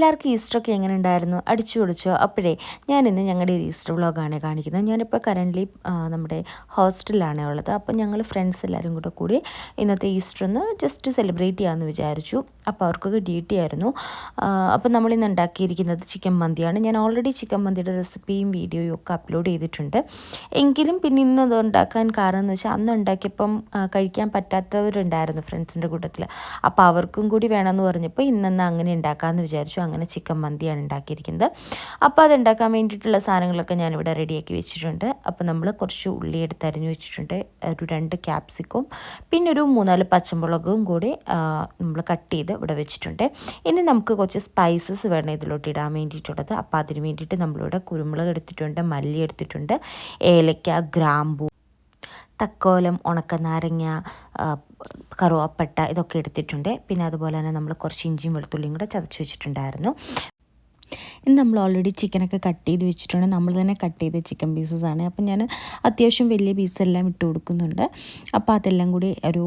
എല്ലാവർക്കും ഈസ്റ്ററൊക്കെ എങ്ങനെ ഉണ്ടായിരുന്നു അടിച്ചു പൊളിച്ചോ? അപ്പോഴേ ഞാൻ ഇന്ന് ഞങ്ങളുടെ ഒരു ഈസ്റ്റർ വ്ളോഗാണ് കാണിക്കുന്നത്. ഞാനിപ്പോൾ കറന്റ്ലി നമ്മുടെ ഹോസ്റ്റലിലാണ് ഉള്ളത്. അപ്പോൾ ഞങ്ങൾ ഫ്രണ്ട്സ് എല്ലാവരും കൂടെ കൂടി ഇന്നത്തെ ഈസ്റ്റർ ഒന്ന് ജസ്റ്റ് സെലിബ്രേറ്റ് ചെയ്യാമെന്ന് വിചാരിച്ചു. അപ്പോൾ അവർക്കൊക്കെ ഡ്യൂട്ടി ആയിരുന്നു. അപ്പോൾ നമ്മളിന്ന് ഉണ്ടാക്കിയിരിക്കുന്നത് ചിക്കൻ മന്തിയാണ്. ഞാൻ ഓൾറെഡി ചിക്കൻ മന്തിയുടെ റെസിപ്പിയും വീഡിയോയും ഒക്കെ അപ്ലോഡ് ചെയ്തിട്ടുണ്ട്. എങ്കിലും പിന്നെ ഇന്ന് അത് ഉണ്ടാക്കാൻ കാരണം എന്ന് വെച്ചാൽ അന്ന് ഉണ്ടാക്കിയപ്പം കഴിക്കാൻ പറ്റാത്തവരുണ്ടായിരുന്നു ഫ്രണ്ട്സിന്റെ കൂട്ടത്തിൽ അപ്പോൾ അവർക്കും കൂടി വേണമെന്ന് പറഞ്ഞപ്പോൾ ഇന്നെന്ന് അങ്ങനെ ഉണ്ടാക്കാമെന്ന് വിചാരിച്ചു. അങ്ങനെ ചിക്കൻ മന്തിയാണ് ഉണ്ടാക്കിയിരിക്കുന്നത്. അപ്പോൾ അത് ഉണ്ടാക്കാൻ വേണ്ടിയിട്ടുള്ള സാധനങ്ങളൊക്കെ ഞാനിവിടെ റെഡിയാക്കി വെച്ചിട്ടുണ്ട്. അപ്പോൾ നമ്മൾ കുറച്ച് ഉള്ളി എടുത്ത് അരിഞ്ഞു വെച്ചിട്ടുണ്ട്. ഒരു രണ്ട് ക്യാപ്സിക്കും പിന്നെ ഒരു മൂന്നാൽ പച്ചമുളകും കൂടി നമ്മൾ കട്ട് ചെയ്ത് ഇവിടെ വെച്ചിട്ടുണ്ട്. ഇനി നമുക്ക് കുറച്ച് സ്പൈസസ് വേണം ഇതിലോട്ട് ഇടാൻ വേണ്ടിയിട്ടുള്ളത്. അപ്പോൾ അതിന് വേണ്ടിയിട്ട് നമ്മളിവിടെ കുരുമുളക് എടുത്തിട്ടുണ്ട് മല്ലി എടുത്തിട്ടുണ്ട് ഏലക്ക ഗ്രാമ്പൂ തക്കോലം ഉണക്ക നാരങ്ങ കറുവാപ്പട്ട ഇതൊക്കെ എടുത്തിട്ടുണ്ട്. പിന്നെ അതുപോലെ തന്നെ നമ്മൾ കുറച്ച് ഇഞ്ചിയും വെളുത്തുള്ളിയും കൂടെ ചതച്ച് വെച്ചിട്ടുണ്ടായിരുന്നു. ഇന്ന് നമ്മൾ ഓൾറെഡി ചിക്കനൊക്കെ കട്ട് ചെയ്ത് വെച്ചിട്ടുണ്ട്. നമ്മൾ തന്നെ കട്ട് ചെയ്ത ചിക്കൻ പീസസ് ആണ്. അപ്പം ഞാൻ അത്യാവശ്യം വലിയ പീസെല്ലാം ഇട്ട് കൊടുക്കുന്നുണ്ട്. അപ്പോൾ അതെല്ലാം കൂടി ഒരു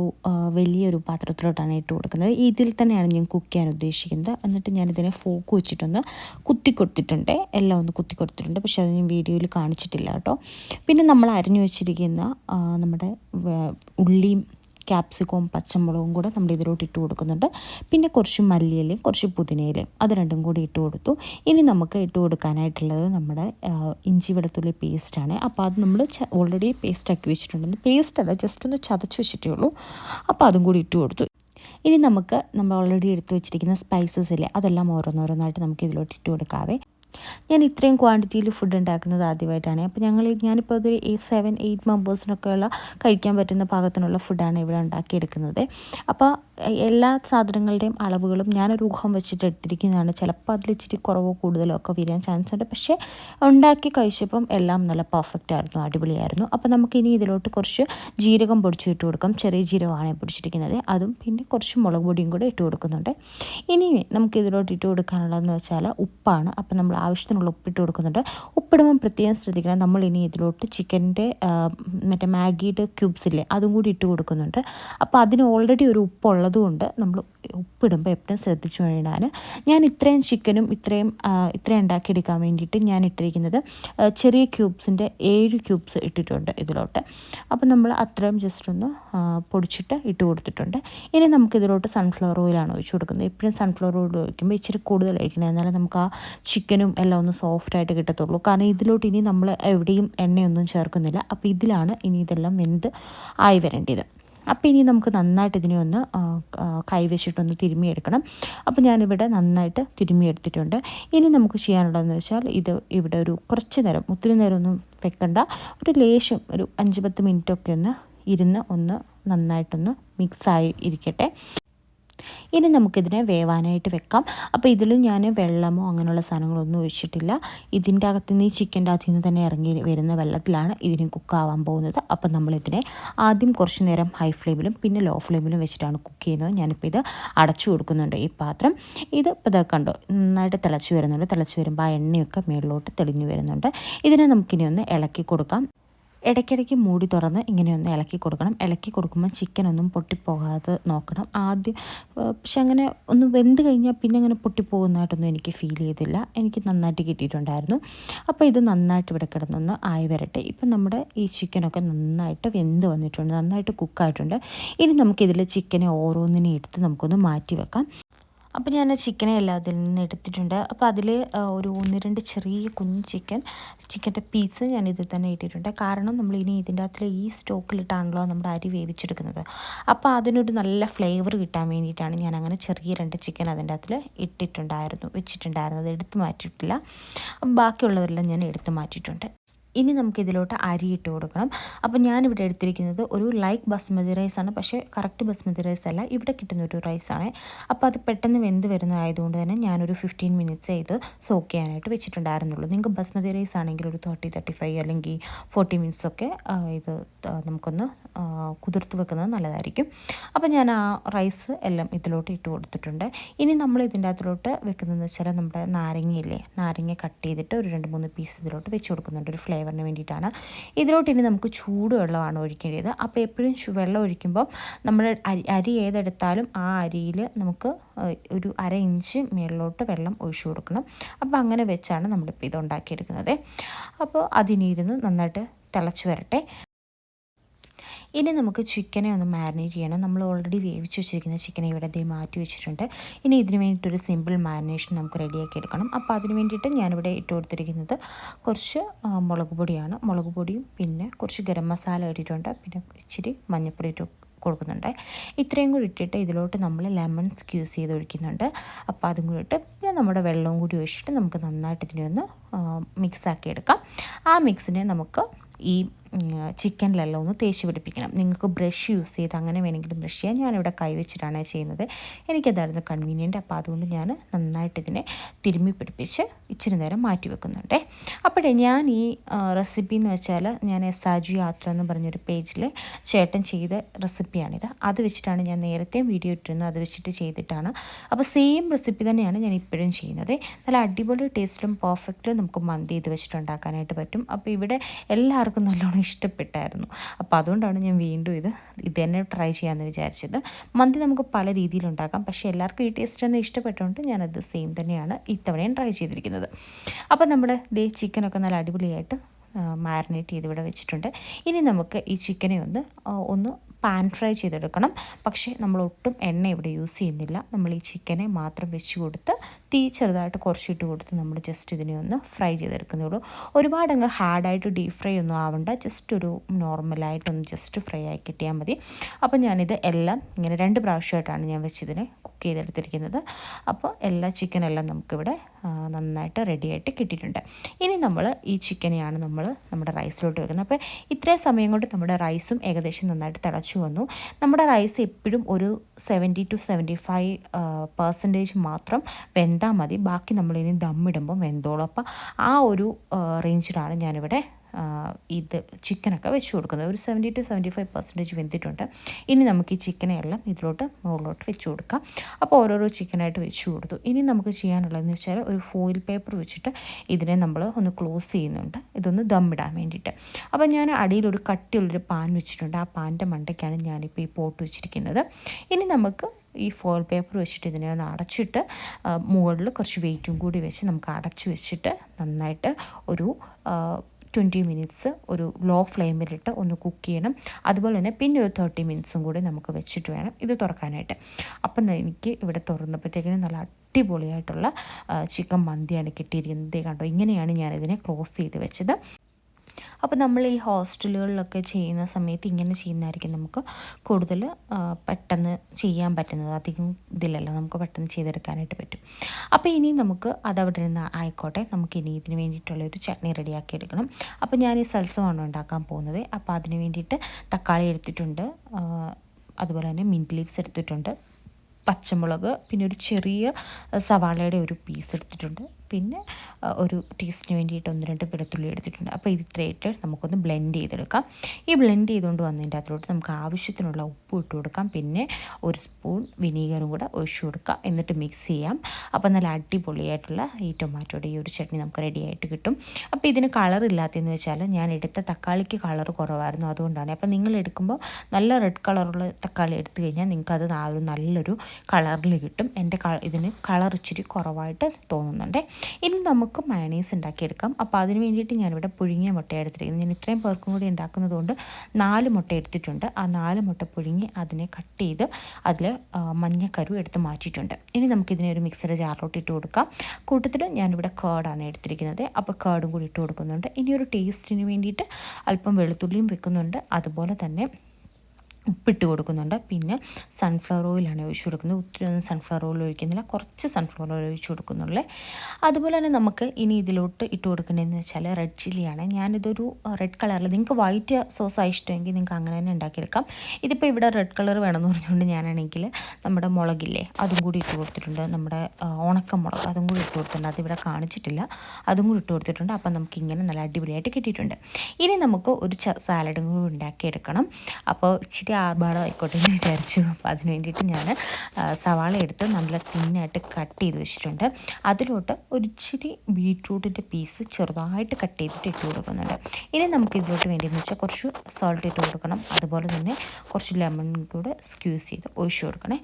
വലിയൊരു പാത്രത്തിലോട്ടാണ് ഇട്ട് കൊടുക്കുന്നത്. ഇതിൽ തന്നെയാണ് ഞാൻ കുക്ക് ചെയ്യാൻ ഉദ്ദേശിക്കുന്നത്. എന്നിട്ട് ഞാനിതിനെ ഫോക്ക് വെച്ചിട്ടൊന്ന് കുത്തി കൊടുത്തിട്ടുണ്ട്. എല്ലാം ഒന്ന് കുത്തി കൊടുത്തിട്ടുണ്ട്. പക്ഷേ അത് ഞാൻ വീഡിയോയിൽ കാണിച്ചിട്ടില്ല കേട്ടോ. പിന്നെ നമ്മൾ അരിഞ്ഞു വെച്ചിരിക്കുന്ന നമ്മുടെ ഉള്ളിയും ക്യാപ്സിക്കവും പച്ചമുളകും കൂടെ നമ്മൾ ഇതിലോട്ട് ഇട്ട് കൊടുക്കുന്നുണ്ട്. പിന്നെ കുറച്ച് മല്ലിയിലയും കുറച്ച് പുതിനയിലയും അത് രണ്ടും കൂടി ഇട്ട് കൊടുത്തു. ഇനി നമുക്ക് ഇട്ട് കൊടുക്കാനായിട്ടുള്ളത് നമ്മുടെ ഇഞ്ചി വെളുത്തുള്ളി പേസ്റ്റാണ് അപ്പോൾ അത് നമ്മൾ ഓൾറെഡി പേസ്റ്റാക്കി വെച്ചിട്ടുണ്ട് പേസ്റ്റ് അല്ല ജസ്റ്റ് ഒന്ന് ചതച്ച് വെച്ചിട്ടേ ഉള്ളൂ. അപ്പോൾ അതും കൂടി ഇട്ട് കൊടുത്തു. ഇനി നമുക്ക് നമ്മൾ ഓൾറെഡി എടുത്തു വെച്ചിരിക്കുന്ന സ്പൈസസ് ഇല്ലേ അതെല്ലാം ഓരോന്നോരോന്നായിട്ട് നമുക്ക് ഇതിലോട്ട് ഇട്ട് കൊടുക്കാവേ. ഞാൻ ഇത്രയും ക്വാണ്ടിറ്റിയിൽ ഫുഡ് ഉണ്ടാക്കുന്നത് ആദ്യമായിട്ടാണ്. അപ്പോൾ ഞങ്ങൾ ഞാനിപ്പോൾ അതൊരു സെവൻ എയ്റ്റ് മെമ്പേഴ്സിനൊക്കെയുള്ള കഴിക്കാൻ പറ്റുന്ന പാകത്തിനുള്ള ഫുഡാണ് ഇവിടെ ഉണ്ടാക്കിയെടുക്കുന്നത്. അപ്പോൾ എല്ലാ സാധനങ്ങളുടെയും അളവുകളും ഞാനൊരു ഊഹം വെച്ചിട്ട് എടുത്തിരിക്കുന്നതാണ്. ചിലപ്പോൾ അതിൽ ഇച്ചിരി കുറവോ കൂടുതലോ ഒക്കെ വരാൻ ചാൻസ് ഉണ്ട്. പക്ഷേ ഉണ്ടാക്കി കഴിച്ചപ്പം എല്ലാം നല്ല പെർഫെക്റ്റ് ആയിരുന്നു അടിപൊളിയായിരുന്നു. അപ്പോൾ നമുക്ക് ഇനി ഇതിലോട്ട് കുറച്ച് ജീരകം പൊടിച്ചിട്ട് കൊടുക്കാം. ചെറിയ ജീരകമാണ് പൊടിച്ചിരിക്കുന്നത്. അതും പിന്നെ കുറച്ച് മുളക് പൊടിയും കൂടെ ഇട്ട് കൊടുക്കുന്നുണ്ട്. ഇനി നമുക്ക് ഇതിലോട്ട് ഇട്ട് കൊടുക്കാനുള്ളതെന്ന് വെച്ചാൽ ഉപ്പാണ്. അപ്പോൾ നമ്മൾ ആവശ്യത്തിനുള്ള ഉപ്പിട്ട് കൊടുക്കുന്നുണ്ട്. ഉപ്പിടുമ്പം പ്രത്യേകം ശ്രദ്ധിക്കണം. നമ്മൾ ഇനി ഇതിലോട്ട് ചിക്കന്റെ മറ്റേ മാഗിയുടെ ക്യൂബ്സ് ഇല്ലേ അതും കൂടി ഇട്ട് കൊടുക്കുന്നുണ്ട്. അപ്പോൾ അതിന് ഓൾറെഡി ഒരു ഉപ്പുള്ളതുകൊണ്ട് നമ്മൾ ഉപ്പിടുമ്പോൾ എപ്പോഴും ശ്രദ്ധിച്ചു വേണ്ടാൻ ഞാൻ ഇത്രയും ചിക്കനും ഇത്രയും ഇത്രയും ഉണ്ടാക്കിയെടുക്കാൻ വേണ്ടിയിട്ട് ഞാൻ ഇട്ടിരിക്കുന്നത് ചെറിയ ക്യൂബ്സിന്റെ ഏഴ് ക്യൂബ്സ് ഇട്ടിട്ടുണ്ട് ഇതിലോട്ട്. അപ്പോൾ നമ്മൾ അത്രയും ജസ്റ്റ് ഒന്ന് പൊടിച്ചിട്ട് ഇട്ട് കൊടുത്തിട്ടുണ്ട്. ഇനി നമുക്ക് ഇതിലോട്ട് സൺഫ്ലവർ ഓയിലാണ് ഒഴിച്ചു കൊടുക്കുന്നത്. എപ്പോഴും സൺഫ്ലവർ ഓയിൽ ഒഴിക്കുമ്പോൾ ഇച്ചിരി കൂടുതൽ ഒഴിക്കണം എന്നാലും നമുക്ക് ആ ചിക്കനും എല്ലാം ഒന്ന് സോഫ്റ്റായിട്ട് കിട്ടത്തുള്ളൂ. കാരണം ഇതിലോട്ട് ഇനി നമ്മൾ എവിടെയും എണ്ണയൊന്നും ചേർക്കുന്നില്ല. അപ്പോൾ ഇതിലാണ് ഇനി ഇതെല്ലാം വെന്ത് ആയി വരേണ്ടത്. അപ്പോൾ ഇനി നമുക്ക് നന്നായിട്ട് ഇതിനെ ഒന്ന് കൈവച്ചിട്ടൊന്ന് തിരുമ്മിയെടുക്കണം. അപ്പോൾ ഞാനിവിടെ നന്നായിട്ട് തിരുമ്മിയെടുത്തിട്ടുണ്ട്. ഇനി നമുക്ക് ചെയ്യാനുള്ളതെന്ന് വെച്ചാൽ ഇത് ഇവിടെ ഒരു കുറച്ച് നേരം ഒത്തിരി നേരം ഒന്നും വെക്കണ്ട. ഒരു ലേശം ഒരു അഞ്ച് പത്ത് മിനിറ്റൊക്കെ ഒന്ന് ഇരുന്ന് ഒന്ന് നന്നായിട്ടൊന്ന് മിക്സായി ഇരിക്കട്ടെ. ഇനി നമുക്കിതിനെ വേവാനായിട്ട് വെക്കാം. അപ്പോൾ ഇതിൽ ഞാൻ വെള്ളമോ അങ്ങനെയുള്ള സാധനങ്ങളൊന്നും ഒഴിച്ചിട്ടില്ല. ഇതിന്റെ അകത്ത് നിന്ന് ചിക്കന്റെ അകത്തു നിന്ന് തന്നെ ഇറങ്ങി വരുന്ന വെള്ളത്തിലാണ് ഇതിന് കുക്കാവാൻ പോകുന്നത്. അപ്പോൾ നമ്മളിതിനെ ആദ്യം കുറച്ച് നേരം ഹൈ ഫ്ലെയിമിലും പിന്നെ ലോ ഫ്ലെയിമിലും വെച്ചിട്ടാണ് കുക്ക് ചെയ്യുന്നത്. ഞാനിപ്പോൾ ഇത് അടച്ചു കൊടുക്കുന്നുണ്ട് ഈ പാത്രം. ഇത് ഇപ്പോൾ ഇതൊക്കെ കണ്ടോ നന്നായിട്ട് തിളച്ച് വരുന്നുണ്ട്. തിളച്ച് വരുമ്പോൾ ആ എണ്ണയൊക്കെ മേളിലോട്ട് തെളിഞ്ഞു വരുന്നുണ്ട്. ഇതിനെ നമുക്കിനി ഒന്ന് ഇളക്കി കൊടുക്കാം. ഇടയ്ക്കിടയ്ക്ക് മൂടി തുറന്ന് ഇങ്ങനെയൊന്ന് ഇളക്കി കൊടുക്കണം. ഇളക്കി കൊടുക്കുമ്പോൾ ചിക്കൻ ഒന്നും പൊട്ടിപ്പോകാതെ നോക്കണം. ആദ്യം പക്ഷെ അങ്ങനെ ഒന്ന് വെന്ത് കഴിഞ്ഞാൽ പിന്നെ അങ്ങനെ പൊട്ടിപ്പോകുന്നതായിട്ടൊന്നും എനിക്ക് ഫീൽ ചെയ്തില്ല. എനിക്ക് നന്നായിട്ട് കിട്ടിയിട്ടുണ്ടായിരുന്നു. അപ്പോൾ ഇത് നന്നായിട്ട് ഇവിടെ കിടന്നൊന്ന് ആയി വരട്ടെ ഇപ്പം നമ്മുടെ ഈ ചിക്കനൊക്കെ നന്നായിട്ട് വെന്ത് വന്നിട്ടുണ്ട്. നന്നായിട്ട് കുക്കായിട്ടുണ്ട് ഇനി നമുക്കിതിൽ ചിക്കനെ ഓരോന്നിനെ എടുത്ത് നമുക്കൊന്ന് മാറ്റി വെക്കാം അപ്പോൾ ഞാൻ ചിക്കനെ എല്ലാം അതിൽ നിന്ന് എടുത്തിട്ടുണ്ട്. അപ്പോൾ അതിൽ ഒരു ഒന്ന് രണ്ട് ചെറിയ കുഞ്ഞ് ചിക്കൻ ചിക്കന്റെ പീസ് ഞാൻ ഇതിൽ തന്നെ ഇട്ടിട്ടുണ്ട്. കാരണം നമ്മൾ ഇനി ഇതിന്റെ അകത്തിൽ ഈ സ്റ്റോക്കിലിട്ടാണല്ലോ നമ്മുടെ അരി വേവിച്ചെടുക്കുന്നത്. അപ്പോൾ അതിനൊരു നല്ല ഫ്ലേവർ കിട്ടാൻ വേണ്ടിയിട്ടാണ് ഞാൻ അങ്ങനെ ചെറിയ രണ്ട് ചിക്കൻ അതിന്റെ അകത്തിൽ ഇട്ടിട്ടുണ്ടായിരുന്നു വെച്ചിട്ടുണ്ടായിരുന്നു. വെച്ചിട്ടുണ്ടായിരുന്നത് എടുത്തു മാറ്റിയിട്ടില്ല. ബാക്കിയുള്ളവരെല്ലാം ഞാൻ എടുത്തു മാറ്റിയിട്ടുണ്ട്. ഇനി നമുക്ക് ഇതിലോട്ട് അരി ഇട്ട് കൊടുക്കണം. അപ്പോൾ ഞാനിവിടെ എടുത്തിരിക്കുന്നത് ഒരു ലൈക്ക് ബസ്മതി റൈസാണ് പക്ഷേ കറക്റ്റ് ബസ്മതി റൈസ് അല്ല. ഇവിടെ കിട്ടുന്ന ഒരു റൈസാണ് അപ്പോൾ അത് പെട്ടെന്ന് വെന്ത് വരുന്നതായതുകൊണ്ട് തന്നെ ഞാനൊരു ഫിഫ്റ്റീൻ മിനിറ്റ്സ് ഇത് സോക്ക് ചെയ്യാനായിട്ട് വെച്ചിട്ടുണ്ടായിരുന്നുള്ളൂ. നിങ്ങൾക്ക് ബസ്മതി റൈസ് ആണെങ്കിൽ ഒരു തേർട്ടി തേർട്ടി ഫൈവ് അല്ലെങ്കിൽ ഫോർട്ടി മിനിറ്റ്സ് ഒക്കെ ഇത് നമുക്കൊന്ന് കുതിർത്ത് വെക്കുന്നത് നല്ലതായിരിക്കും. അപ്പോൾ ഞാൻ ആ റൈസ് എല്ലാം ഇതിലോട്ട് ഇട്ട് കൊടുത്തിട്ടുണ്ട്. ഇനി നമ്മൾ ഇതിന്റെ അകത്തിലോട്ട് വെക്കുന്നതെന്ന് വെച്ചാൽ നമ്മുടെ നാരങ്ങയില്ലേ? നാരങ്ങ കട്ട് ചെയ്തിട്ട് ഒരു രണ്ട് മൂന്ന് പീസ് ഇതിലോട്ട് വെച്ച് കൊടുക്കുന്നുണ്ട്. ഒരു ഫ്ലേവർ ഫ്ലേവറിന് വേണ്ടിയിട്ടാണ്. ഇതിലോട്ട് ഇനി നമുക്ക് ചൂട് വെള്ളമാണ് ഒഴിക്കേണ്ടത്. അപ്പോൾ എപ്പോഴും വെള്ളം ഒഴിക്കുമ്പോൾ നമ്മൾ അരി അരി ഏതെടുത്താലും ആ അരിയിൽ നമുക്ക് ഒരു അര ഇഞ്ച് മുകളിലോട്ട് വെള്ളം ഒഴിച്ചു കൊടുക്കണം. അപ്പോൾ അങ്ങനെ വെച്ചാണ് നമ്മളിപ്പോൾ ഇത് ഉണ്ടാക്കിയെടുക്കുന്നത് അപ്പോൾ അതിനിരുന്ന് നന്നായിട്ട് തിളച്ച് വരട്ടെ. ഇനി നമുക്ക് ചിക്കനെ ഒന്ന് മാരിനേറ്റ് ചെയ്യണം. നമ്മൾ ഓൾറെഡി വേവിച്ച് വെച്ചിരിക്കുന്ന ചിക്കനെ ഇവിടെ ദേ മാറ്റി വെച്ചിട്ടുണ്ട്. ഇനി ഇതിന് വേണ്ടിയിട്ടൊരു സിമ്പിൾ മാരിനേഷൻ നമുക്ക് റെഡിയാക്കി എടുക്കണം. അപ്പോൾ അതിന് വേണ്ടിയിട്ട് ഞാനിവിടെ ഇട്ട് കൊടുത്തിരിക്കുന്നത് കുറച്ച് മുളക് പൊടിയാണ്. മുളക് പൊടിയും പിന്നെ കുറച്ച് ഗരം മസാല ഇട്ടിട്ടുണ്ട്. പിന്നെ ഇച്ചിരി മഞ്ഞൾപ്പൊടി ഇട്ട് കൊടുക്കുന്നുണ്ട്. ഇത്രയും കൂടി ഇട്ടിട്ട് ഇതിലോട്ട് നമ്മൾ ലെമൺ സ്ക്യൂസ് ചെയ്ത് ഒഴിക്കുന്നുണ്ട്. അപ്പോൾ അതും കൂടി ഇട്ട് പിന്നെ നമ്മുടെ വെള്ളവും കൂടി ഒഴിച്ചിട്ട് നമുക്ക് നന്നായിട്ട് ഇതിനെ ഒന്ന് മിക്സാക്കി എടുക്കാം. ആ മിക്സിനെ നമുക്ക് ഈ ചിക്കനിലെല്ലാം ഒന്ന് തേച്ച് പിടിപ്പിക്കണം. നിങ്ങൾക്ക് ബ്രഷ് യൂസ് ചെയ്ത് അങ്ങനെ വേണമെങ്കിലും ബ്രഷ് ചെയ്യാം. ഞാനിവിടെ കൈവച്ചിട്ടാണ് ചെയ്യുന്നത്. എനിക്കതായിരുന്നു കൺവീനിയന്റ് അപ്പോൾ അതുകൊണ്ട് ഞാൻ നന്നായിട്ട് ഇതിനെ തിരുമ്മി പിടിപ്പിച്ച് ഇച്ചിരി നേരം മാറ്റി വെക്കുന്നുണ്ട്. അപ്പോഴേ ഞാൻ ഈ റെസിപ്പി എന്ന് വെച്ചാൽ ഞാൻ എസ് ആജി യാത്ര എന്ന് പറഞ്ഞൊരു പേജിൽ ചേട്ടൻ ചെയ്ത റെസിപ്പിയാണിത് അത് വെച്ചിട്ടാണ് ഞാൻ നേരത്തെ വീഡിയോ ഇട്ടിരുന്നത്. അത് വെച്ചിട്ട് ചെയ്തിട്ടാണ്. അപ്പോൾ സെയിം റെസിപ്പി തന്നെയാണ് ഞാൻ ഇപ്പോഴും ചെയ്യുന്നത്. നല്ല അടിപൊളി ടേസ്റ്റിലും പെർഫെക്റ്റിലും നമുക്ക് മന്തി ഇത് വെച്ചിട്ട് ഉണ്ടാക്കാനായിട്ട് പറ്റും. അപ്പോൾ ഇവിടെ എല്ലാവർക്കും നല്ലോണം ഇഷ്ടപ്പെട്ടായിരുന്നു. അപ്പോൾ അതുകൊണ്ടാണ് ഞാൻ വീണ്ടും ഇത് ഇത് തന്നെ ട്രൈ ചെയ്യാമെന്ന് വിചാരിച്ചത്. മന്തി നമുക്ക് പല രീതിയിലുണ്ടാക്കാം. പക്ഷേ എല്ലാവർക്കും ഈ ടേസ്റ്റ് തന്നെ ഇഷ്ടപ്പെട്ടുകൊണ്ട് ഞാനത് സെയിം തന്നെയാണ് ഇത്തവണയും ട്രൈ ചെയ്തിരിക്കുന്നത്. അപ്പോൾ നമ്മൾ ദേ ചിക്കനൊക്കെ നല്ല അടിപൊളിയായിട്ട് മാരിനേറ്റ് ചെയ്ത് ഇവിടെ വെച്ചിട്ടുണ്ട്. ഇനി നമുക്ക് ഈ ചിക്കനെ ഒന്ന് ഒന്ന് പാൻ ഫ്രൈ ചെയ്തെടുക്കണം. പക്ഷേ നമ്മൾ ഒട്ടും എണ്ണ ഇവിടെ യൂസ് ചെയ്യുന്നില്ല. നമ്മൾ ഈ ചിക്കനെ മാത്രം വെച്ച് കൊടുത്ത് തീ ചെറുതായിട്ട് കുറച്ചിട്ട് കൊടുത്ത് നമ്മൾ ജസ്റ്റ് ഇതിനെ ഒന്ന് ഫ്രൈ ചെയ്തെടുക്കുന്നേ ഉള്ളൂ. ഒരുപാട് അങ്ങ് ഹാർഡായിട്ട് ഡീപ് ഫ്രൈ ഒന്നും ആവണ്ട. ജസ്റ്റ് ഒരു നോർമലായിട്ടൊന്ന് ജസ്റ്റ് ഫ്രൈ ആയി കിട്ടിയാൽ മതി. അപ്പോൾ ഞാനിത് എല്ലാം ഇങ്ങനെ രണ്ട് പ്രാവശ്യമായിട്ടാണ് ഞാൻ വെച്ചിതിനെ കുക്ക് ചെയ്തെടുത്തിരിക്കുന്നത്. അപ്പോൾ എല്ലാ ചിക്കനെല്ലാം നമുക്കിവിടെ നന്നായിട്ട് റെഡിയായിട്ട് കിട്ടിയിട്ടുണ്ട്. ഇനി നമ്മൾ ഈ ചിക്കനെയാണ് നമ്മൾ നമ്മുടെ റൈസിലോട്ട് വെക്കുന്നത്. അപ്പോൾ ഇത്രയും സമയം കൊണ്ട് നമ്മുടെ റൈസും ഏകദേശം നന്നായിട്ട് തിളച്ചു വന്നു. നമ്മുടെ റൈസ് എപ്പോഴും ഒരു seventy two seventy five percentage മാത്രം വെന്താൽ മതി. ബാക്കി നമ്മളിനി ദമ്മിടുമ്പോൾ വെന്തോളും. അപ്പോൾ ആ ഒരു റേഞ്ചിലാണ് ഞാനിവിടെ ഇത് ചിക്കനൊക്കെ വെച്ച് കൊടുക്കുന്നത്. ഒരു seventy two seventy five percentage വെന്തിട്ടുണ്ട്. ഇനി നമുക്ക് ഈ ചിക്കനെ എല്ലാം ഇതിലോട്ട് മുകളിലോട്ട് വെച്ച് കൊടുക്കാം. അപ്പോൾ ഓരോരോ ചിക്കനായിട്ട് വെച്ച് കൊടുത്തു. ഇനി നമുക്ക് ചെയ്യാനുള്ളതെന്ന് വെച്ചാൽ ഒരു ഫോയിൽ പേപ്പർ വെച്ചിട്ട് ഇതിനെ നമ്മൾ ഒന്ന് ക്ലോസ് ചെയ്യുന്നുണ്ട്. ഇതൊന്ന് ദമ്മിടാൻ വേണ്ടിയിട്ട്. അപ്പോൾ ഞാൻ അടിയിലൊരു കട്ടിയുള്ളൊരു പാൻ വെച്ചിട്ടുണ്ട്. ആ പാന്റെ മണ്ടയ്ക്കാണ് ഞാനിപ്പോൾ ഈ പോട്ട് വെച്ചിരിക്കുന്നത്. ഇനി നമുക്ക് ഈ ഫോയിൽ പേപ്പർ വെച്ചിട്ട് ഇതിനെ ഒന്ന് അടച്ചിട്ട് മുകളിൽ കുറച്ച് വെയിറ്റും കൂടി വെച്ച് നമുക്ക് അടച്ച് വെച്ചിട്ട് നന്നായിട്ട് ഒരു ട്വന്റി മിനിറ്റ്സ് ഒരു ലോ ഫ്ലെയിമിലിട്ട് ഒന്ന് കുക്ക് ചെയ്യണം. അതുപോലെ തന്നെ പിന്നെ ഒരു തേർട്ടി മിനിറ്റ്സും കൂടി നമുക്ക് വെച്ചിട്ട് വേണം ഇത് തുറക്കാനായിട്ട്. അപ്പം എനിക്ക് ഇവിടെ തുറന്നപ്പോഴത്തേക്കിനും നല്ല അടിപൊളിയായിട്ടുള്ള ചിക്കൻ മന്തിയാണ് കിട്ടിയിരിക്കുന്നത്. കണ്ടോ ഇങ്ങനെയാണ് ഞാനിതിനെ ക്ലോസ് ചെയ്ത് വെച്ചത്. അപ്പോൾ നമ്മൾ ഈ ഹോസ്റ്റലുകളിലൊക്കെ ചെയ്യുന്ന സമയത്ത് ഇങ്ങനെ ചെയ്യുന്നതായിരിക്കും നമുക്ക് കൂടുതൽ പെട്ടെന്ന് ചെയ്യാൻ പറ്റുന്നത്. അധികം ഇതിലല്ല നമുക്ക് പെട്ടെന്ന് ചെയ്തെടുക്കാനായിട്ട് പറ്റും. അപ്പോൾ ഇനി നമുക്ക് അതവിടെ നിന്ന് ആയിക്കോട്ടെ. നമുക്ക് ഇനി ഇതിന് വേണ്ടിയിട്ടുള്ള ഒരു ചട്നി റെഡിയാക്കി എടുക്കണം. അപ്പോൾ ഞാൻ ഈ സൽസമാണ് ഉണ്ടാക്കാൻ പോകുന്നത്? അപ്പോൾ അതിന് വേണ്ടിയിട്ട് തക്കാളി എടുത്തിട്ടുണ്ട്. അതുപോലെ തന്നെ മിന്റ് ലീവ്സ് എടുത്തിട്ടുണ്ട്. പച്ചമുളക് പിന്നെ ഒരു ചെറിയ സവാളയുടെ ഒരു പീസ് എടുത്തിട്ടുണ്ട്. പിന്നെ ഒരു ടേസ്റ്റിന് വേണ്ടിയിട്ട് ഒന്ന് രണ്ട് വെളുത്തുള്ളി എടുത്തിട്ടുണ്ട്. അപ്പോൾ ഇത് നമുക്കൊന്ന് ബ്ലെൻഡ് ചെയ്തെടുക്കാം. ഈ ബ്ലെൻഡ് ചെയ്തുകൊണ്ട് വന്നതിന്റെ അതിലോട്ട് നമുക്ക് ആവശ്യത്തിനുള്ള ഉപ്പ് ഇട്ട് കൊടുക്കാം. പിന്നെ ഒരു സ്പൂൺ വിനീഗറും കൂടെ ഒഴിച്ചു കൊടുക്കാം. എന്നിട്ട് മിക്സ് ചെയ്യാം. അപ്പോൾ നല്ല അടിപൊളിയായിട്ടുള്ള ഈ ടൊമാറ്റോയുടെ ഈ ഒരു ചട്നി നമുക്ക് റെഡി ആയിട്ട് കിട്ടും. അപ്പോൾ ഇതിന് കളർ ഇല്ലാത്തതെന്ന് വെച്ചാൽ ഞാൻ എടുത്ത തക്കാളിക്ക് കളർ കുറവായിരുന്നു അതുകൊണ്ടാണ്. അപ്പോൾ നിങ്ങൾ എടുക്കുമ്പോൾ നല്ല റെഡ് കളറുള്ള തക്കാളി എടുത്തു കഴിഞ്ഞാൽ നിങ്ങൾക്ക് ആ ഒരു നല്ലൊരു കളറിൽ കിട്ടും. എന്റെ ഇതിന് കളർ ഇച്ചിരി കുറവായിട്ട് തോന്നുന്നുണ്ട്. ഇനി നമുക്ക് മയണീസ് ഉണ്ടാക്കിയെടുക്കാം. അപ്പോൾ അതിന് വേണ്ടിയിട്ട് ഞാനിവിടെ പുഴുങ്ങിയ മുട്ട എടുത്തിരിക്കുന്നത് ഞാൻ ഇത്രയും പേർക്കും കൂടി ഉണ്ടാക്കുന്നതുകൊണ്ട് നാല് മുട്ട എടുത്തിട്ടുണ്ട്. ആ നാല് മുട്ട പുഴുങ്ങി അതിനെ കട്ട് ചെയ്ത് അതിൽ മഞ്ഞക്കരു എടുത്ത് മാറ്റിയിട്ടുണ്ട്. ഇനി നമുക്കിതിനെ ഒരു മിക്സറ് ജാറിലോട്ട് ഇട്ട് കൊടുക്കാം. കൂട്ടത്തിൽ ഞാനിവിടെ കേർഡാണ് എടുത്തിരിക്കുന്നത്. അപ്പോൾ കേർഡും കൂടി ഇട്ട് കൊടുക്കുന്നുണ്ട്. ഇനി ഒരു ടേസ്റ്റിന് വേണ്ടിയിട്ട് അല്പം വെളുത്തുള്ളിയും വെക്കുന്നുണ്ട്. അതുപോലെ തന്നെ ഉപ്പിട്ട് കൊടുക്കുന്നുണ്ട്. പിന്നെ സൺഫ്ലവർ ഓയിലാണ് ഒഴിച്ചു കൊടുക്കുന്നത്. ഒത്തിരി ഒന്നും സൺഫ്ലവർ ഓയിൽ ഒഴിക്കുന്നില്ല. കുറച്ച് സൺഫ്ലവർ ഓയിൽ ഒഴിച്ചു കൊടുക്കുന്നുള്ളേ. അതുപോലെ തന്നെ നമുക്ക് ഇനി ഇതിലോട്ട് ഇട്ട് കൊടുക്കേണ്ടതെന്ന് വെച്ചാൽ റെഡ് ചില്ലിയാണ് ഞാനിതൊരു റെഡ് കളറിൽ നിങ്ങൾക്ക് വൈറ്റ് സോസാണ് ഇഷ്ടമെങ്കിൽ നിങ്ങൾക്ക് അങ്ങനെ തന്നെ ഉണ്ടാക്കിയെടുക്കാം. ഇതിപ്പോൾ ഇവിടെ റെഡ് കളർ വേണമെന്ന് പറഞ്ഞുകൊണ്ട് ഞാനാണെങ്കിൽ നമ്മുടെ മുളകില്ലേ അതും കൂടി ഇട്ട് കൊടുത്തിട്ടുണ്ട്. നമ്മുടെ ഉണക്ക മുളക് അതും കൂടി ഇട്ട് കൊടുത്തിട്ടുണ്ട്. അതിവിടെ കാണിച്ചിട്ടില്ല. അതും കൂടി ഇട്ട് കൊടുത്തിട്ടുണ്ട്. അപ്പം നമുക്ക് ഇങ്ങനെ നല്ല അടിപൊളിയായിട്ട് കിട്ടിയിട്ടുണ്ട്. ഇനി നമുക്ക് ഒരു സാലഡും കൂടി ഉണ്ടാക്കിയെടുക്കണം. അപ്പോൾ ഇച്ചിരി എനിക്ക് ആർഭാടം ആയിക്കോട്ടെ എന്ന് വിചാരിച്ചു. അപ്പോൾ അതിന് വേണ്ടിയിട്ട് ഞാൻ സവാള എടുത്ത് നല്ല തിന്നായിട്ട് കട്ട് ചെയ്ത് വെച്ചിട്ടുണ്ട്. അതിലോട്ട് ഒരു ഇച്ചിരി ബീട്രൂട്ടിന്റെ പീസ് ചെറുതായിട്ട് കട്ട് ചെയ്തിട്ട് ഇട്ട് കൊടുക്കുന്നുണ്ട്. ഇനി നമുക്ക് ഇതിലോട്ട് വേണ്ടിയെന്ന് വെച്ചാൽ കുറച്ച് സോൾട്ട് ഇട്ട് കൊടുക്കണം. അതുപോലെ തന്നെ കുറച്ച് ലെമൺ കൂടെ സ്ക്യൂസ് ചെയ്ത് ഒഴിച്ചു കൊടുക്കണേ.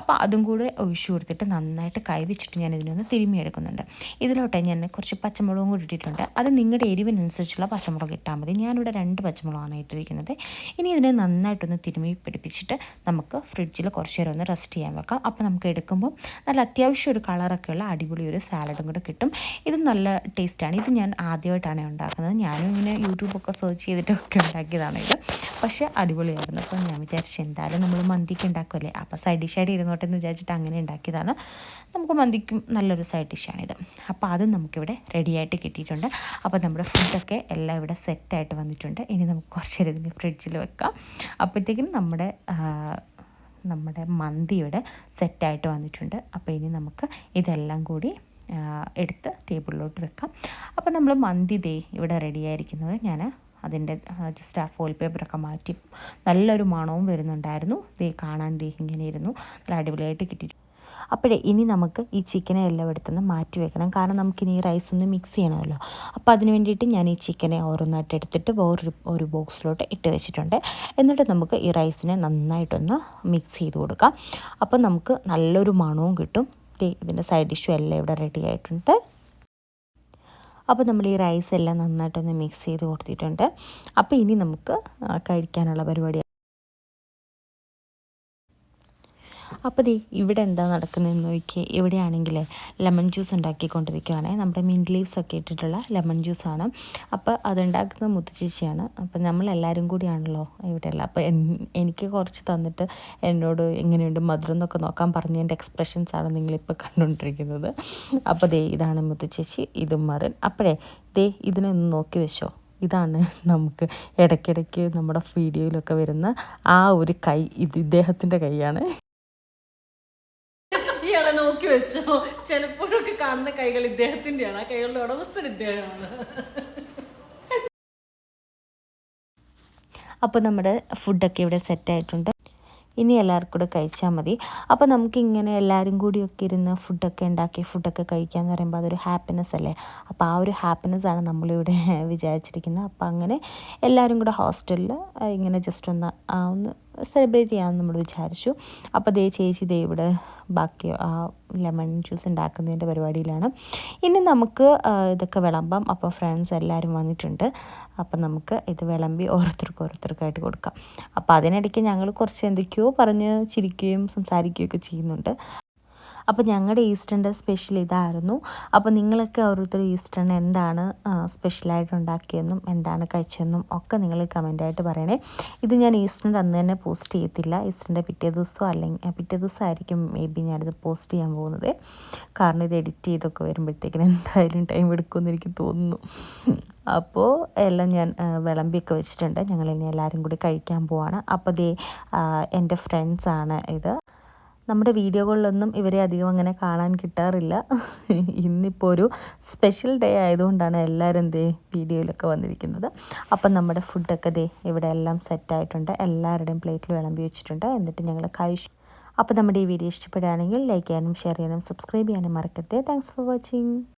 അപ്പോൾ അതും കൂടെ ഒഴിച്ചു കൊടുത്തിട്ട് നന്നായിട്ട് കൈവച്ചിട്ട് ഞാൻ ഇതിനൊന്ന് തിരുമ്മിയെടുക്കുന്നുണ്ട് ഇതിലോട്ട് ഞാൻ കുറച്ച് പച്ചമുളകും കൂടി ഇട്ടിട്ടുണ്ട്. അത് നിങ്ങളുടെ എരിവിനനുസരിച്ചുള്ള പച്ചമുളക് ഇട്ടാൽ മതി. ഞാനിവിടെ രണ്ട് പച്ചമുളകാണ് ഇട്ടിരിക്കുന്നത്. ഇനി ഇതിനെ നന്നായിട്ടൊന്ന് തിരുമ്മി പിടിപ്പിച്ചിട്ട് നമുക്ക് ഫ്രിഡ്ജിൽ കുറച്ച് നേരം ഒന്ന് റെസ്റ്റ് ചെയ്യാൻ വെക്കാം. അപ്പോൾ നമുക്ക് എടുക്കുമ്പോൾ നല്ല അത്യാവശ്യം ഒരു കളറൊക്കെ ഉള്ള അടിപൊളി ഒരു സാലഡും കൂടെ കിട്ടും. ഇത് നല്ല ടേസ്റ്റാണ് ഇത് ഞാൻ ആദ്യമായിട്ടാണ് ഉണ്ടാക്കുന്നത്. ഞാനും ഇങ്ങനെ യൂട്യൂബൊക്കെ സെർച്ച് ചെയ്തിട്ടൊക്കെ ഉണ്ടാക്കിയതാണ് ഇത്. പക്ഷേ അടിപൊളിയായിരുന്നു. അപ്പോൾ ഞാൻ വിചാരിച്ചു എന്തായാലും നമ്മൾ മന്തിക്ക് ഉണ്ടാക്കുമല്ലേ അപ്പോൾ സൈഡ് ഡിഷായിട്ട് ഇരുന്നോട്ടെ എന്ന് വിചാരിച്ചിട്ട് അങ്ങനെ ഉണ്ടാക്കിയതാണ്. നമുക്ക് മന്തിക്കും നല്ലൊരു സൈഡ് ഡിഷാണിത് അപ്പോൾ അതും നമുക്കിവിടെ റെഡിയായിട്ട് കിട്ടിയിട്ടുണ്ട്. അപ്പോൾ നമ്മുടെ ഫുഡൊക്കെ എല്ലാം ഇവിടെ സെറ്റായിട്ട് വന്നിട്ടുണ്ട്. ഇനി നമുക്ക് കുറച്ച് നേരം ഇതിന് ഫ്രിഡ്ജിൽ വെക്കാം. അപ്പോഴത്തേക്കും നമ്മുടെ നമ്മുടെ മന്തിയുടെ സെറ്റായിട്ട് വന്നിട്ടുണ്ട്. അപ്പോൾ ഇനി നമുക്ക് ഇതെല്ലാം കൂടി എടുത്ത് ടേബിളിലോട്ട് വെക്കാം. അപ്പോൾ നമ്മൾ മന്തി ദേ ഇവിടെ റെഡി ആയിരിക്കുന്നത്. ഞാൻ അതിന്റെ ജസ്റ്റ് ആ ഫോയിൽ പേപ്പറൊക്കെ മാറ്റി നല്ലൊരു മണവും വരുന്നുണ്ടായിരുന്നു. ദേ കാണാൻ ദേ ഇങ്ങനെ ഇരുന്നു. നല്ല അടിപൊളിയായിട്ട് കിട്ടിയിട്ടുണ്ട് അപ്പോഴേ ഇനി നമുക്ക് ഈ ചിക്കനെ എല്ലാം എടുത്തൊന്ന് മാറ്റി വെക്കണം. കാരണം നമുക്കിനി ഈ റൈസ് ഒന്ന് മിക്സ് ചെയ്യണമല്ലോ. അപ്പോൾ അതിന് വേണ്ടിയിട്ട് ഞാൻ ഈ ചിക്കനെ ഓരോന്നായിട്ട് എടുത്തിട്ട് വേറൊരു ഒരു ബോക്സിലോട്ട് ഇട്ട് വെച്ചിട്ടുണ്ട്. എന്നിട്ട് നമുക്ക് ഈ റൈസിനെ നന്നായിട്ടൊന്ന് മിക്സ് ചെയ്ത് കൊടുക്കാം. അപ്പോൾ നമുക്ക് നല്ലൊരു മണവും കിട്ടും. ഇതിന്റെ സൈഡ് ഡിഷും എല്ലാം ഇവിടെ റെഡി ആയിട്ടുണ്ട്. അപ്പോൾ നമ്മൾ ഈ റൈസ് എല്ലാം നന്നായിട്ടൊന്ന് മിക്സ് ചെയ്ത് കൊടുത്തിട്ടുണ്ട്. അപ്പോൾ ഇനി നമുക്ക് കഴിക്കാനുള്ള പരിപാടി അപ്പോൾ ദേ ഇവിടെ എന്താ നടക്കുന്നതെന്ന് നോക്കിയേ. ഇവിടെയാണെങ്കിൽ ലെമൺ ജ്യൂസ് ഉണ്ടാക്കിക്കൊണ്ടിരിക്കുകയാണ് നമ്മുടെ മിന്റ് ലീവ്സ് ഒക്കെ ഇട്ടിട്ടുള്ള ലെമൺ ജ്യൂസാണ്. അപ്പോൾ അതുണ്ടാക്കുന്നത് മുത്തച്ചേച്ചിയാണ് അപ്പോൾ നമ്മളെല്ലാവരും കൂടിയാണല്ലോ ഇവിടെയുള്ള അപ്പോൾ എനിക്ക് കുറച്ച് തന്നിട്ട് എന്നോട് എങ്ങനെയുണ്ട് മധുരം എന്നൊക്കെ നോക്കാൻ പറഞ്ഞതിന്റെ എക്സ്പ്രഷൻസാണ് നിങ്ങളിപ്പോൾ കണ്ടുകൊണ്ടിരിക്കുന്നത്. അപ്പോൾ ദേ ഇതാണ് മുത്തുചേച്ചി ഇതും മറൻ. അപ്പോഴേ ദേ ഇതിനൊന്ന് നോക്കി വെച്ചോ. ഇതാണ് നമുക്ക് ഇടയ്ക്കിടയ്ക്ക് നമ്മുടെ വീഡിയോയിലൊക്കെ വരുന്ന ആ ഒരു കൈ ഇത് ഇദ്ദേഹത്തിന്റെ കൈയാണ്. വെച്ചോ. ചിലപ്പോഴൊക്കെ കാണുന്ന കൈകൾ ഇദ്ദേഹത്തിന്റെയാണ്. ആ കൈകളുടെ ഉടമസ്ഥൻ ഇദ്ദേഹമാണ്. അപ്പോൾ നമ്മുടെ ഫുഡൊക്കെ ഇവിടെ സെറ്റായിട്ടുണ്ട് ഇനി എല്ലാവർക്കും കൂടെ കഴിച്ചാൽ മതി. അപ്പോൾ നമുക്കിങ്ങനെ എല്ലാവരും കൂടിയൊക്കെ ഇരുന്ന് ഫുഡൊക്കെ ഉണ്ടാക്കി ഫുഡൊക്കെ കഴിക്കുക എന്ന് പറയുമ്പോൾ അതൊരു ഹാപ്പിനെസ് അല്ലേ? അപ്പോൾ ആ ഒരു ഹാപ്പിനെസ് ആണ് നമ്മളിവിടെ വിചാരിച്ചിരിക്കുന്നത്. അപ്പോൾ അങ്ങനെ എല്ലാവരും കൂടെ ഹോസ്റ്റലിൽ ഇങ്ങനെ ജസ്റ്റ് ഒന്ന് ഒന്ന് സെലിബ്രേറ്റ് ചെയ്യാമെന്ന് നമ്മൾ വിചാരിച്ചു. അപ്പോൾ ദേ ചേച്ചി ദേ ഇവിടെ ബാക്കി ആ ലെമൺ ജ്യൂസ് ഉണ്ടാക്കുന്നതിന്റെ പരിപാടിയിലാണ്. ഇനി നമുക്ക് ഇതൊക്കെ വിളമ്പാം. അപ്പോൾ ഫ്രണ്ട്സ് എല്ലാവരും വന്നിട്ടുണ്ട്. അപ്പം നമുക്ക് ഇത് വിളമ്പി ഓരോരുത്തർക്ക് ഓരോരുത്തർക്കായിട്ട് കൊടുക്കാം. അപ്പോൾ അതിനിടയ്ക്ക് ഞങ്ങൾ കുറച്ച് എന്തൊക്കെയോ പറഞ്ഞ് ചിരിക്കുകയും സംസാരിക്കുകയൊക്കെ ചെയ്യുന്നുണ്ട്. അപ്പോൾ ഞങ്ങളുടെ ഈസ്റ്ററിന്റെ സ്പെഷ്യൽ ഇതായിരുന്നു. അപ്പോൾ നിങ്ങളൊക്കെ ഓരോരുത്തർ ഈസ്റ്ററിന് എന്താണ് സ്പെഷ്യലായിട്ട് ഉണ്ടാക്കിയെന്നും എന്താണ് കഴിച്ചതെന്നും ഒക്കെ നിങ്ങൾ കമന്റായിട്ട് പറയണേ. ഇത് ഞാൻ ഈസ്റ്ററിന്റെ അന്ന് തന്നെ പോസ്റ്റ് ചെയ്യത്തില്ല. ഈസ്റ്ററിന്റെ പിറ്റേ ദിവസമോ അല്ലെങ്കിൽ പിറ്റേ ദിവസമായിരിക്കും മേ ബി ഞാനിത് പോസ്റ്റ് ചെയ്യാൻ പോകുന്നത്. കാരണം ഇത് എഡിറ്റ് ചെയ്തൊക്കെ വരുമ്പോഴത്തേക്കിനും എന്തായാലും ടൈം എടുക്കുമെന്ന് എനിക്ക് തോന്നുന്നു. അപ്പോൾ എല്ലാം ഞാൻ വിളമ്പിയൊക്കെ വെച്ചിട്ടുണ്ട്. ഞങ്ങൾ ഇനി എല്ലാവരും കൂടി കഴിക്കാൻ പോവാണ്. അപ്പോൾ ദേ എന്റെ ഫ്രണ്ട്സാണ് ഇത്. നമ്മുടെ വീഡിയോകളിലൊന്നും ഇവരെ അധികം അങ്ങനെ കാണാൻ കിട്ടാറില്ല. ഇന്നിപ്പോൾ ഒരു സ്പെഷ്യൽ ഡേ ആയതുകൊണ്ടാണ് എല്ലാവരും ദേ വീഡിയോയിലൊക്കെ വന്നിരിക്കുന്നത്. അപ്പം നമ്മുടെ ഫുഡൊക്കെ ദേ ഇവിടെ എല്ലാം സെറ്റായിട്ടുണ്ട് എല്ലാവരുടെയും പ്ലേറ്റിൽ വിളമ്പി വെച്ചിട്ടുണ്ട്. എന്നിട്ട് ഞങ്ങൾ കഴിച്ചു അപ്പോൾ നമ്മുടെ ഈ വീഡിയോ ഇഷ്ടപ്പെടുകയാണെങ്കിൽ ലൈക്ക് ചെയ്യാനും ഷെയർ ചെയ്യാനും സബ്സ്ക്രൈബ് ചെയ്യാനും മറക്കരുത്. Thanks for watching